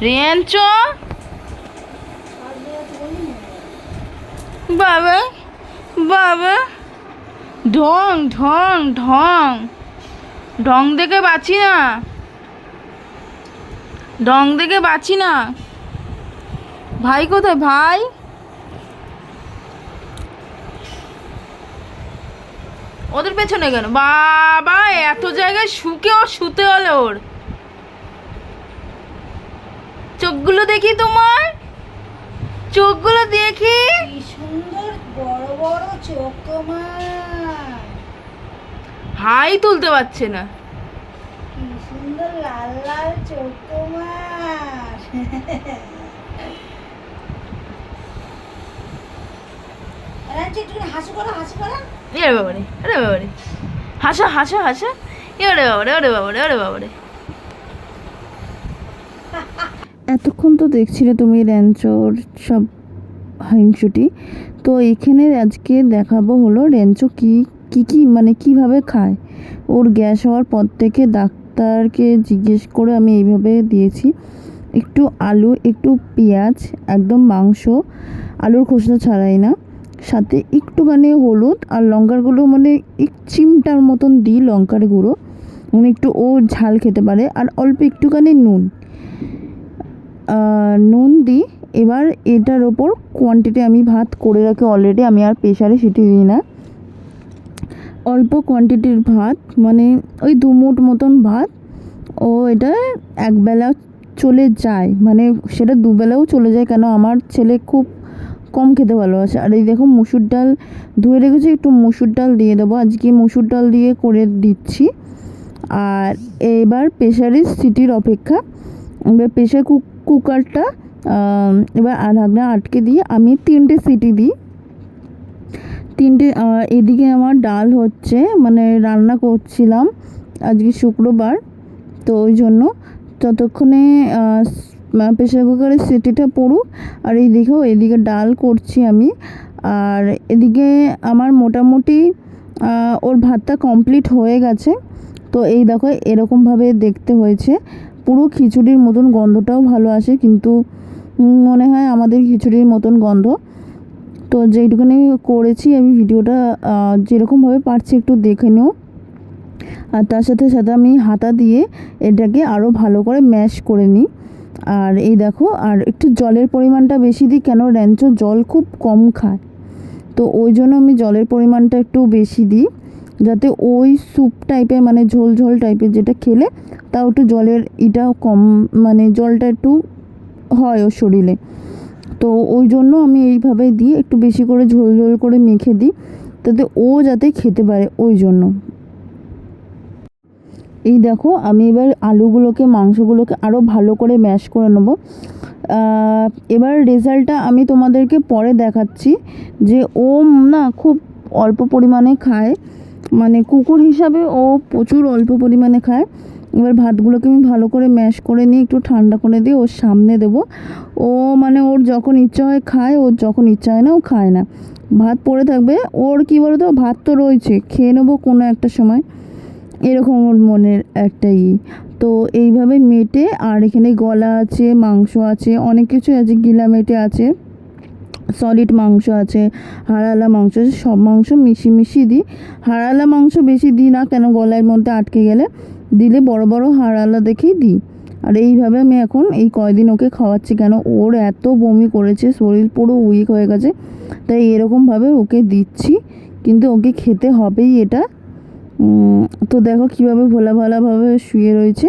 রিয়াঞ্চ? বাবা বাবা। ঢং ঢং ঢং। ঢং দেখে বাঁচি না। ঢং দেখে বাঁচি না। ভাই কোথায়, ভাই? ওদের পেছনে কেন? বাবা, এত জায়গায় শুকেও শুতে হলো ওর। চোখগুলো দেখি তোমার? চোখগুলো দেখি। কি সুন্দর বড় বড় চোখ তোমার। হাই তুলতে পারছে না। কি সুন্দর লাল লাল চোখ তোমার। হাসি করো হাসি করো। এরে বাবারে আরে বাবারে। হাসা হাসা হাসা। এরে বাবারে ওরে বাবারে ওরে বাবারে। এতক্ষণ তো দেখছিলে তুমি র্যাঞ্চোর সব হিংসুটি। তো এখানে আজকে দেখাবো হলো র্যাঞ্চো কি কি কি মানে কীভাবে খায়। ওর গ্যাস হওয়ার পর থেকে ডাক্তারকে জিজ্ঞেস করে আমি এইভাবে দিয়েছি। একটু আলু, একটু পেঁয়াজ, একদম মাংস, আলুর খোসা ছাড়াই না। সাথে একটুখানি হলুদ আর লঙ্কার গুঁড়ো মানে এক চিমটার মতন দিই লঙ্কার গুঁড়ো। মানে একটু ও ঝাল খেতে পারে আর অল্প একটুখানি নুন। নুন দিই। এবার এটার ওপর কোয়ান্টিটি আমি ভাত করে রাখি অলরেডি আমি আর প্রেশারে সিটি দিই না। অল্প কোয়ান্টিটির ভাত মানে ওই দু মুঠ মতন ভাত, ও এটা একবেলা চলে যায়। মানে সেটা দুবেলাও চলে যায়, কেন আমার ছেলে খুব কম খেতে ভালোবাসে। আর এই দেখো মুসুর ডাল, ধুয়ে রেখেছি, একটু মুসুর ডাল দিয়ে দেবো। আজকে মুসুর ডাল দিয়ে করে দিচ্ছি। আর এবার প্রেশারের সিটির অপেক্ষা। এবার প্রেশার কুক কুকারটা এবার ঢাকনা আটকে দিয়ে আমি তিনটে সিটি দিই। তিনটে এদিকে আমার ডাল হচ্ছে মানে রান্না করছিলাম আজকে শুক্রবার, তো ওই জন্য ততক্ষণে প্রেশার কুকারের সিটিটা পড়ুক, আর এইদিকেও এদিকে ডাল করছি আমি। আর এদিকে আমার মোটামুটি ওর ভাতটা কমপ্লিট হয়ে গেছে, তো এই দেখো এরকমভাবে দেখতে হয়েছে। পুরো খিচুড়ির মতন গন্ধটাও ভালো আসে, কিন্তু মনে হয় আমাদের খিচুড়ির মতন গন্ধ। তো যেইটুখানি করেছি আমি ভিডিওটা যেরকমভাবে পারছি একটু দেখে নিও। আর তার সাথে সাথে আমি হাতা দিয়ে এটাকে আরও ভালো করে ম্যাশ করে নিই। আর এই দেখো, আর একটু জলের পরিমাণটা বেশি দিই, কেন র্যাঞ্চো জল খুব কম খায়। তো ওই জন্য আমি জলের পরিমাণটা একটু বেশি দিই। যাতে ওই স্যুপ টাইপের মানে ঝোল ঝোল টাইপের যেটা খেলে, তাও একটু জলের এটাও কম মানে জলটা একটু হয় ওর শরীরে। তো ওই জন্য আমি এইভাবে দিই একটু বেশি করে ঝোল ঝোল করে মেখে দিই, তাতে ও যাতে খেতে পারে ওই জন্য। এই দেখো, আমি এবার আলুগুলোকে, মাংসগুলোকে আরও ভালো করে ম্যাশ করে নেব। এবার রেজাল্টটা আমি তোমাদেরকে পরে দেখাচ্ছি যে ও না খুব অল্প পরিমাণে খায়। মানে কুকুর হিসাবে ও প্রচুর অল্প পরিমাণে খায়। এবার ভাতগুলোকে আমি ভালো করে ম্যাশ করে নিয়ে একটু ঠান্ডা করে দিয়ে ওর সামনে দেবো। ও মানে ওর যখন ইচ্ছা হয় খায়, ওর যখন ইচ্ছা হয় না, ও খায় না। ভাত পড়ে থাকবে। ওর কী বলতো, ভাত তো রয়েছে, খেয়ে নেব কোনো একটা সময়। এরকম ওর মনের একটা ই। তো এইভাবে মেটে আর এখানে গলা আছে, মাংস আছে, অনেক কিছু আছে গিলা মেটে আছে। সলিড মাংস আছে হাড়ালা মাংস আছে, সব মাংস মিশিয়ে মিশিয়ে দিই। হাড়ালা মাংস বেশি দিই না, কেন গলার মধ্যে আটকে গেলে? দিলে বড় বড় হাড়ালা দেখেই দিই। আর এইভাবে আমি এখন এই কয়দিন ওকে খাওয়াচ্ছি কেন? ওর এত বমি করেছে, শরীর পুরো উইক হয়ে গেছে। তাই এরকমভাবে ওকে দিচ্ছি, কিন্তু ওকে খেতে হবেই এটা। তো দেখো কীভাবে ভোলা ভালাভাবে শুয়ে রয়েছে।